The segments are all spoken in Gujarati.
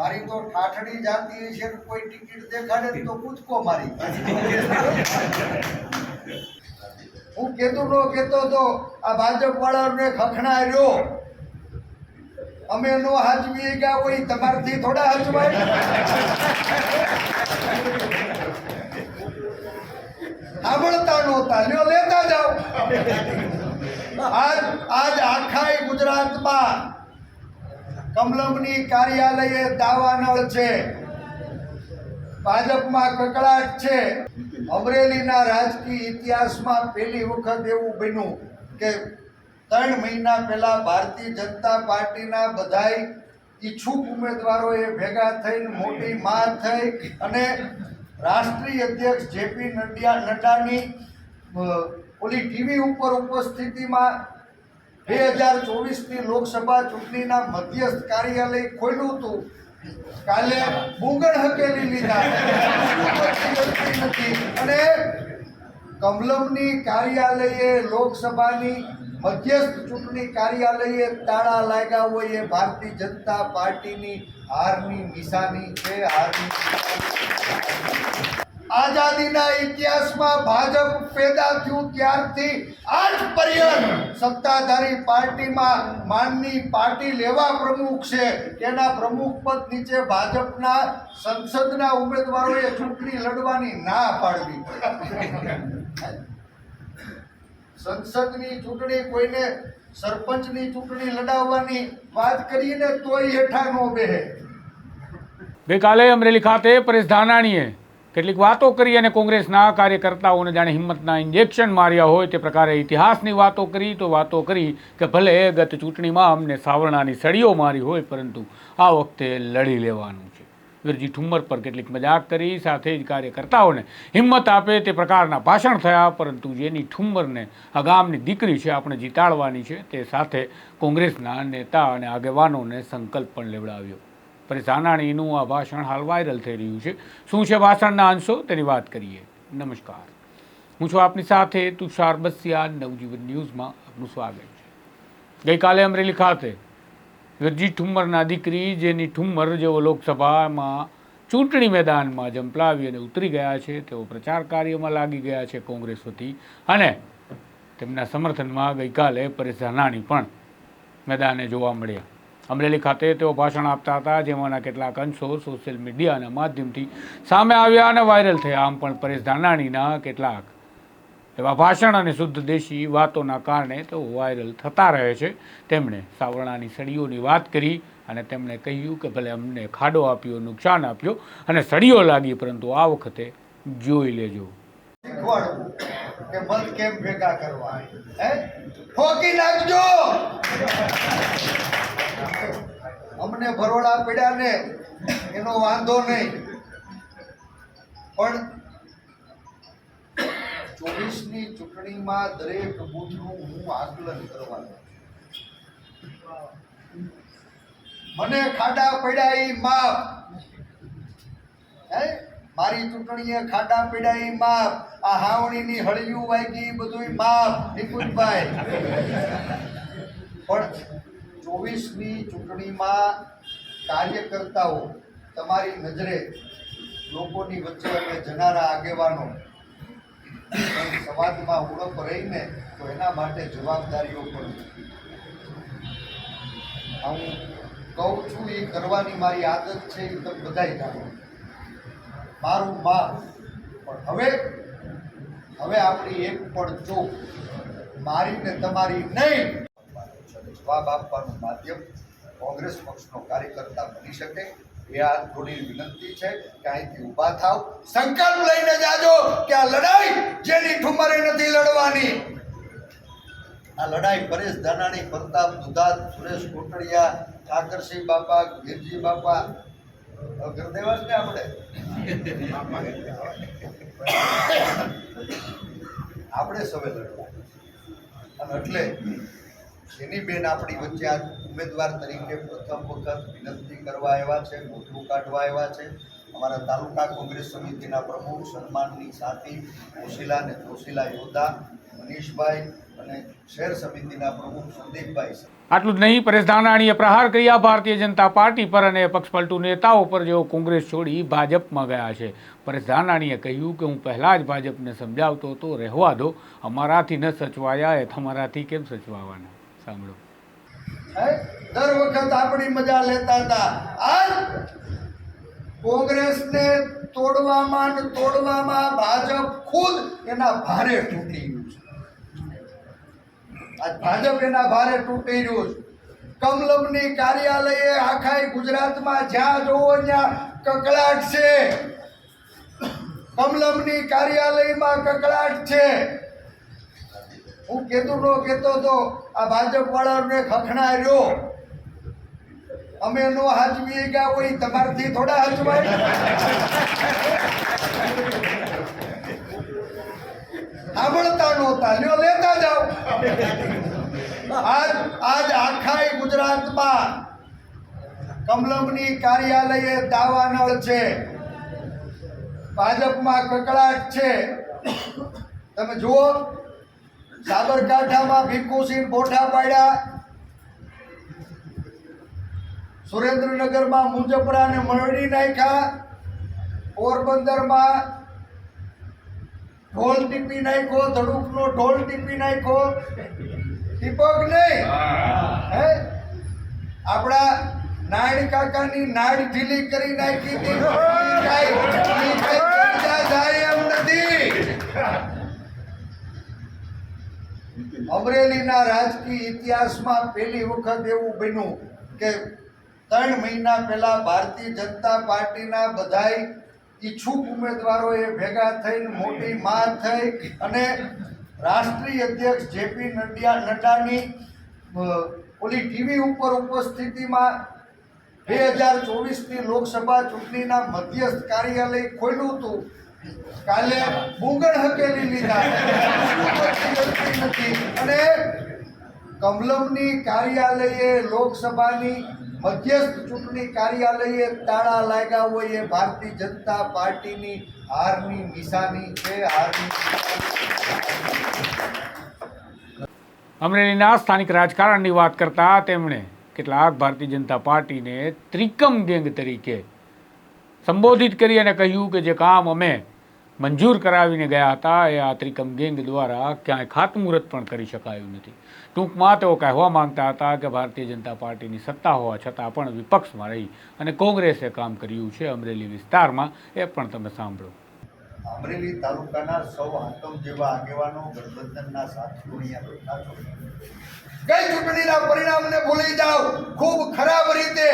મારી તો ઠાઠડી જાતી છે કોઈ ટિકિટ દેખાડે તો કૂદકો મારી હું કેતો નો કેતો તો, આ ભાજપ વાળાને ખખણાર્યો અમે નો હાચવી ગયા હોય તમારથી થોડા હાચવાય? સાંભળતા નહોતા. લ્યો, લેતા જાઓ. આજ આજ આખાય ગુજરાતમાં કમલમની કાર્યાલયે દાવાનળ છે. ભાજપમાં કકળાટ છે. અમરેલીના રાજકીય ઇતિહાસમાં પહેલી વખત એવું બન્યું કે ત્રણ મહિના પહેલા ભારતીય જનતા પાર્ટીના બધાય ઈચ્છુક ઉમેદવારોએ ભેગા થઈને મોટી માં થઈ અને રાષ્ટ્રીય અધ્યક્ષ જેપી નડ્ડા નડ્ડાની ઓલી ટીવી ઉપર ઉપસ્થિતિમાં બે હજાર ચોવીસની લોકસભા ચૂંટણીના મધ્યસ્થ કાર્યાલય ખોલ્યું હતું. કાલે બુંગણ હકેલી લીધા. નથી. અને કમલમની કાર્યાલયે લોકસભાની મધ્યસ્થ ચૂંટણી કાર્યાલયે તાળા લાગ્યા હોય એ ભારતીય જનતા પાર્ટીની હારની નિશાની છે, હારની. આઝાદીના ઇતિહાસમાં ભાજપ પેદા થયું ત્યારથી આજ પર્યંત સત્તાધારી પાર્ટીમાં માનની પાર્ટી લેવા પ્રમુખ છે. તેના પ્રમુખ પદ નીચે ભાજપના સંસદના ઉમેદવારોએ ચૂંટણી લડવાની ના પાડવી સંસદની ચૂંટણી કોઈને સરપંચની ચૂંટણી લડાવવાની વાત કરીને તોય હેઠા નો બેહે. ગઈકાલે અમરેલી ખાતે પરેશ ધાનાણીએ કેટલીક વાતો કરી અને કોંગ્રેસના કાર્યકર્તાઓને જાણે હિંમતના ઇન્જેક્શન માર્યા હોય તે પ્રકારે ઇતિહાસની વાતો કરી, તો વાતો કરી કે ભલે ગત ચૂંટણીમાં અમને સાવરણાની સળીઓ મારી હોય, પરંતુ આ વખતે લડી લેવાનું છે. વિરજી ઠુમ્મર પર કેટલીક મજાક કરી, સાથે જ કાર્યકર્તાઓને હિંમત આપે તે પ્રકારના ભાષણ થયા, પરંતુ જેની ઠુમ્મરને આ દીકરી છે, આપણે જીતાડવાની છે, તે સાથે કોંગ્રેસના નેતા અને આગેવાનોને સંકલ્પ પણ લેવડાવ્યો. પરેશ ધાનાણીનું આ ભાષણ હાલ વાયરલ થઈ રહ્યું છે. શું છે ભાષણના અંશો? તેની વાત કરીએ. નમસ્કાર. હું છું આપની સાથે તુષાર બસિયા, નવજીવન ન્યૂઝમાં આપનું સ્વાગત છે. ગઈકાલે અમરેલી ખાતે વિરજી ઠુમ્મરના દીકરી, જેની ઠુમ્મર જેઓ લોકસભામાં ચૂંટણી મેદાનમાં જંપલાવી અને ઉતરી ગયા છે, તેઓ પ્રચાર કાર્યમાં લાગી ગયા છે કોંગ્રેસ વતી અને તેમના સમર્થનમાં ગઈકાલે પરેશ ધાનાણી પણ મેદાને જોવા મળ્યા. અમરેલી ખાતે તેઓ ભાષણ આપતા હતા, જેમાંના કેટલાક અંશો સોશિયલ મીડિયાના માધ્યમથી સામે આવ્યા અને વાયરલ થયા. આમ પણ પરેશ ધાનાણીના કેટલાક એવા ભાષણ અને શુદ્ધ દેશી વાતોના કારણે તેઓ વાયરલ થતા રહે છે. તેમણે સાવરણાની સળીઓની વાત કરી અને તેમણે કહ્યું કે ભલે અમને ખાડો આપ્યો, નુકસાન આપ્યો અને સળીઓ લાગી, પરંતુ આ વખતે જોઈ લેજો. કેમ ભેગા કરવા અમને ભરોડા પડ્યા ને, એનો વાંધો નહીં. પણ ચોવીસની ચૂંટણીમાં દરેક બૂથનું હું આકલન કરવાનું મને ખાડા પડ્યા ઈ માપ હે? મારી ચૂંટણીએ ખાડા પડ્યા ઈ માપ આ હાવણીની હળિયું વાગી બધું માપ નિકુંજભાઈ. પણ ચોવીસની ચૂંટણીમાં કાર્યકર્તાઓ તમારી નજરે લોકોની વચ્ચે અમે જનારા આગેવાનો સમાજમાં ઉણપ રહીને તો એના માટે જવાબદારીઓ પણ હું કહું છું, એ કરવાની મારી આદત છે, એ તમે બધાય જાણો. મારું મા પણ હવે હવે આપણી એક પણ ચોક મારી ને તમારી નહીં. જવાબ આપવાનું માધ્યમ કોંગ્રેસ પક્ષનો કાર્યકર્તા બની શકે. એ આ થોડી વિનંતી છે કે અહીંથી ઊભા થાવ. સંકલ્પ લઈને જાજો કે આ લડાઈ જેની ઠુમરે નથી લડવાની. આ લડાઈ પરેશ ધાનાણી, પ્રતાપ દુધાત, સુરેશ કોટડિયા, ઠાકરસિંહ બાપા, ગીરજી બાપા. જ ને આપણે આપણે સવે લડવા અને એટલે એની બેન આપણી વચ્ચે આ ઉમેદવાર તરીકે પ્રથમ વખત વિનંતી કરવા આવ્યા છે મોટું કાઢવા આવ્યા છે. અમારા તાલુકા કોંગ્રેસ સમિતિના પ્રમુખ સન્માનની સાથી જોશીલા અને જોશીલા યોદ્ધા, મનીષભાઈ અને શહેર સમિતિના પ્રમુખ સંદીપભાઈ આટલું જ નહીં, પરેશ ધાનાણીએ પ્રહાર કર્યા. ભારતીય જનતા પાર્ટી પર અને પક્ષપલટુ નેતાઓ પર જેઓ કોંગ્રેસ છોડી ભાજપમાં ગયા છે. પરેશ ધાનાણીએ કહ્યું કે, હું પહેલાં જ ભાજપને સમજાવતો હતો, રહેવા દો. અમારાથી ન સચવાયા એ તમારાથી કેમ સચવાવાના? સાંભળો દર વખત આપણી મજા લેતા હતા. આજ કોંગ્રેસને તોડવામાં તોડવામાં ભાજપ ખુદ એના ભારે તૂટી ગયું છે. આજ ભાજપ એના ભારે તૂટી રહ્યું છે. કમલમની કાર્યાલયે આખા ગુજરાતમાં જ્યાં જોવો ત્યાં કકળાટ છે. કમલમની કાર્યાલયમાં કકળાટ છે. હું કેતું નો કેતો તો આ ભાજપ વાળાને ખખણા રહ્યો. અમે નો હાજવી ગયા હોય તમારથી થોડા હાજવાય સાંભળતા નહોતા. લ્યો, લેતા જાઓ. આજ આજ આખાય ગુજરાતમાં કમલમની કાર્યાલયે દાવાનળ છે. ભાજપમાં કકળાટ છે. તમે જુઓ સાબરકાંઠામાં ભીખુસિંહ બોઠા પાડ્યા. સુરેન્દ્રનગરમાં મુંજપરાને મળી નાખ્યા. પોરબંદરમાં ઢોલ ટીપી નાખ્યો, ધડુકનો ઢોલ ટીપી નાખ્યો. દીપક નહીં હે? આપણા નાયણ કાકાની નાડ ઢીલી કરી નાખી હતી ઈ કાંઈ- ઈ કાંઈ ચર્ચા થાય એમ નથી અમરેલીના રાજકીય ઇતિહાસમાં પહેલી વખત એવું બન્યું કે ત્રણ મહિના પહેલા ભારતીય જનતા પાર્ટીના બધાય ઈચ્છુક ઉમેદવારોએ ભેગા થઈને મોટી માર થઈ અને રાષ્ટ્રીય અધ્યક્ષ જેપી નડ્યા નડ્ડાની ઓલી ટીવી ઉપર ઉપસ્થિતિમાં બે હજાર ચોવીસની લોકસભા ચૂંટણીના મધ્યસ્થ કાર્યાલય ખોલ્યું હતું. કાલે મુંગણ હકેલી લીધા. નથી. અને કમલમની કાર્યાલયે લોકસભાની મધ્યસ્થ ચૂંટણી કાર્યાલયે તાળા લાગ્યા હોય એ ભારતીય જનતા પાર્ટીની હારની નિશાની છે, હારની અમરેલીના સ્થાનિક રાજકારણની વાત કરતા તેમણે કેટલાક ભારતીય જનતા પાર્ટીને ત્રિકમ ગેંગ તરીકે સંબોધિત કરી અને કહ્યું કે જે કામ અમે મંજૂર કરાવીને ગયા હતા, એ આ ત્રિકમ ગેંગ દ્વારા ક્યાંય ખાતમુહૂર્ત પણ કરી શકાયું નથી. ટૂંકમાં તેઓ કહેવા માંગતા હતા કે ભારતીય જનતા પાર્ટીની સત્તા હોવા છતાં પણ વિપક્ષમાં રહી અને કોંગ્રેસે કામ કર્યું છે અમરેલી વિસ્તારમાં, એ પણ તમે સાંભળો. અમરેલી તાલુકાના સૌ આતમ જેવા આગેવાનો ગઠબંધનના સાથીઓ કઈ ચૂંટણીના પરિણામને ભૂલી જાઓ. ખૂબ ખરાબ રીતે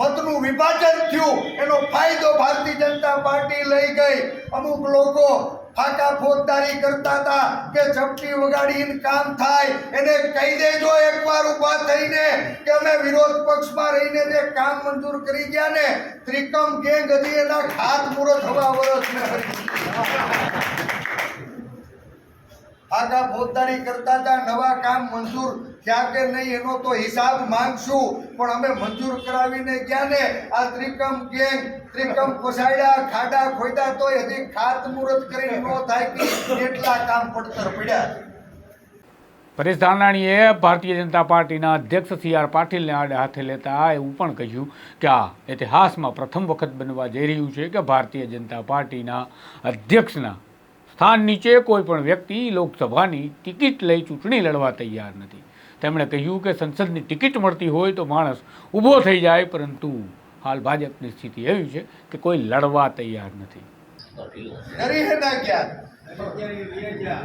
મતનું વિભાજન થયું. એનો ફાયદો ભારતીય જનતા પાર્ટી લઈ ગઈ. અમુક લોકો ફાકા ફોજદારી કરતા હતા કે ચપટી વગાડીને કામ થાય. એને કહી દેજો એકવાર ઊભા થઈને કે અમે વિરોધ પક્ષમાં રહીને જે કામ મંજૂર કરી ગયા ને, ત્રિકમ ગેંગ હતી એના ખાત પૂરો હવા વરસ ને આગા ફોજદારી કરતા હતા, નવા કામ મંજૂર થયા કે નહીં એનો તો હિસાબ માંગશું. પણ અમે મંજૂર કરાવીને ગયા ને, આ ત્રિકમ ગેંગ, ત્રિકમ ફસાડ્યા ખાડા ખોદ્યા તો હજી ખાતમુહૂર્ત કરીને ન થાય કે એટલા કામ પડતર પડ્યા. પરેશ ધાનાણીએ ભારતીય જનતા પાર્ટીના અધ્યક્ષ સી આર પાટીલને આડે હાથે લેતા એવું પણ કહ્યું કે આ ઇતિહાસમાં પ્રથમ વખત બનવા જઈ રહ્યું છે કે ભારતીય જનતા પાર્ટીના અધ્યક્ષના સ્થાન નીચે કોઈ પણ વ્યક્તિ લોકસભાની ટિકિટ લઈ ચૂંટણી લડવા તૈયાર નથી. તેમણે કહ્યું કે સંસદની ટિકિટ મળતી હોય તો માણસ ઊભો થઈ જાય, પરંતુ હાલ ભાજપની સ્થિતિ એવી છે કે કોઈ લડવા તૈયાર નથી.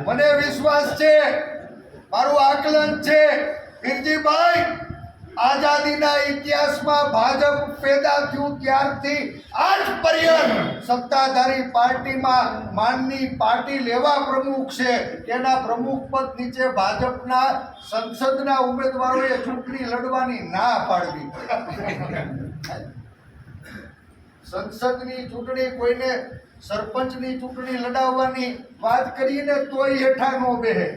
મને વિશ્વાસ છે, મારું આકલન છે આઝાદીના ઇતિહાસમાં ભાજપ પેદા થયું ત્યારથી આજ પર્યંત સત્તાધારી પાર્ટીમાં માનની પાર્ટી લેવા પ્રમુખ છે. તેના પ્રમુખ પદ નીચે ભાજપના સંસદના ઉમેદવારોએ ચૂંટણી લડવાની ના પાડવી સંસદની ચૂંટણી કોઈને સરપંચની ચૂંટણી લડાવવાની વાત કરીને તોય હેઠા નો બેહે.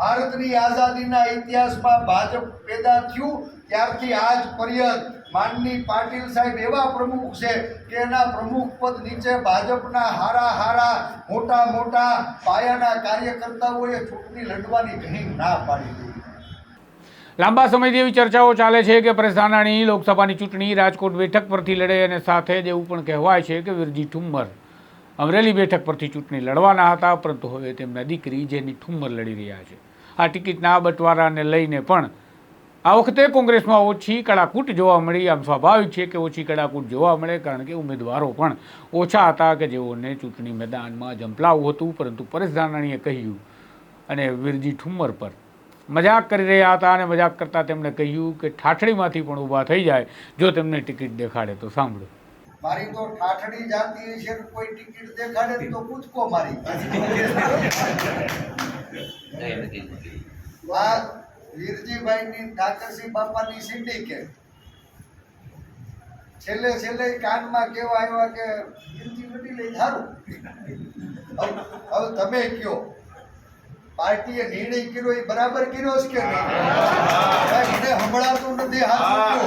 ભારતની આઝાદીના ઇતિહાસમાં ભાજપ પેદા થયું ત્યારથી આજ પર્યંત માનની પાટીલ સાહેબ એવા પ્રમુખ છે કે એના પ્રમુખ પદ નીચે ભાજપના હારા હારા મોટા મોટા પાયાના કાર્યકર્તાઓએ ચૂંટણી લડવાની ઘણી ના પાડી દીધી. લાંબા સમયથી એવી ચર્ચાઓ ચાલે છે કે પરેશ ધાનાણી લોકસભાની ચૂંટણી રાજકોટ બેઠક પરથી લડે અને સાથે જ એવું પણ કહેવાય છે કે વિરજી ઠુમ્મર અમરેલી બેઠક પરથી ચૂંટણી લડવાના હતા, પરંતુ હવે તેમના દીકરી જેની ઠુમ્મર લડી રહ્યા છે. આ ટિકિટના બંટવારાને લઈને પણ આ વખતે કોંગ્રેસમાં ઓછી કડાકૂટ જોવા મળી. આમ સ્વાભાવિક છે કે ઓછી કડાકૂટ જોવા મળે, કારણ કે ઉમેદવારો પણ ઓછા હતા કે જેઓને ચૂંટણી મેદાનમાં ઝંપલાવું હતું. પરંતુ પરેશ ધાનાણીએ કહ્યું અને વિરજી ઠુમ્મર પર મજાક કરી રહ્યા હતા અને મજાક કરતાં તેમણે કહ્યું કે ઠાઠડીમાંથી પણ ઊભા થઈ જાય જો તેમને ટિકિટ દેખાડે તો. સાંભળો. મારી તો ઠાઠડી જાતી છે કોઈ ટિકિટ દેખાડે તો કૂદકો મારી. આ વીરજીભાઈની ઠાકરસિંહ બાપાની સિન્ડિકેટ છેલ્લે છેલ્લે કાનમાં કેવા આવ્યા કે વીરજી વડી લઈ સારું હવે હવે તમે કયો? પાર્ટીએ નિર્ણય કર્યો એ બરાબર કર્યો છે કે નહીં? મને સંભળાતું નથી હાથ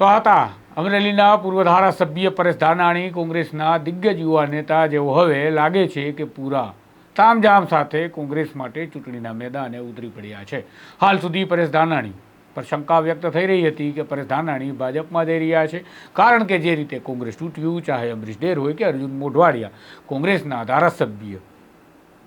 તો હતા. અમરેલીના પૂર્વ ધારાસભ્ય પરેશ ધાનાણી કોંગ્રેસના દિગ્ગજ યુવા નેતા જેઓ હવે લાગે છે કે પૂરા તામઝામ સાથે કોંગ્રેસ માટે ચૂંટણીના મેદાને ઉતરી પડ્યા છે. હાલ સુધી પરેશ ધાનાણી પર શંકા વ્યક્ત થઈ રહી હતી કે પરેશ ધાનાણી ભાજપમાં જઈ રહ્યા છે. કારણ કે જે રીતે કોંગ્રેસ તૂટ્યું ચાહે અમરીશ ડેર હોય કે અર્જુન મોઢવાડિયા, કોંગ્રેસના ધારાસભ્ય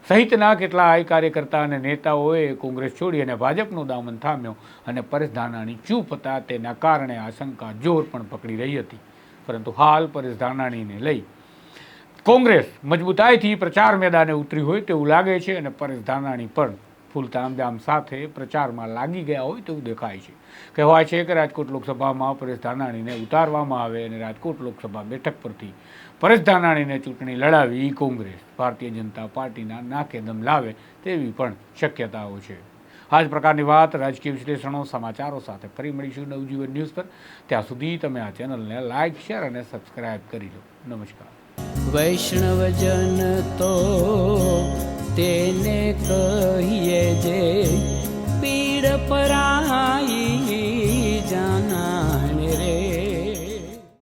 સહિતના કેટલાય કાર્યકર્તા અને નેતાઓએ કોંગ્રેસ છોડી અને ભાજપનું દામન થામ્યો અને પરેશ ધાનાણી ચૂપ હતા તેના કારણે આશંકા જોર પણ પકડી રહી હતી. પરંતુ હાલ પરેશ ધાનાણીને લઈ કોંગ્રેસ મજબૂતાઈથી પ્રચાર મેદાને ઉતરી હોય તેવું લાગે છે અને પરેશ ધાનાણી પણ ફૂલ તામજામ સાથે પ્રચારમાં લાગી ગયા હોય તેવું દેખાય છે. કહેવાય છે કે રાજકોટ લોકસભામાં પરેશ ધાનાણીને ઉતારવામાં આવે અને રાજકોટ લોકસભા બેઠક પરથી પરેશ ધાનાણીને ચૂંટણી લડાવી કોંગ્રેસ, ભારતીય જનતા પાર્ટીના નાકેદમ લાવે તેવી પણ શક્યતાઓ છે. આ જ પ્રકારની વાત રાજકીય વિશ્લેષણો, સમાચારો સાથે ફરી મળીશું નવજીવન ન્યૂઝ પર. ત્યાં સુધી તમે આ ચેનલને લાઇક શેર અને સબસ્ક્રાઇબ કરી લો. નમસ્કાર. વૈષ્ણવજન તો તેને કહીએ જે પીડ પર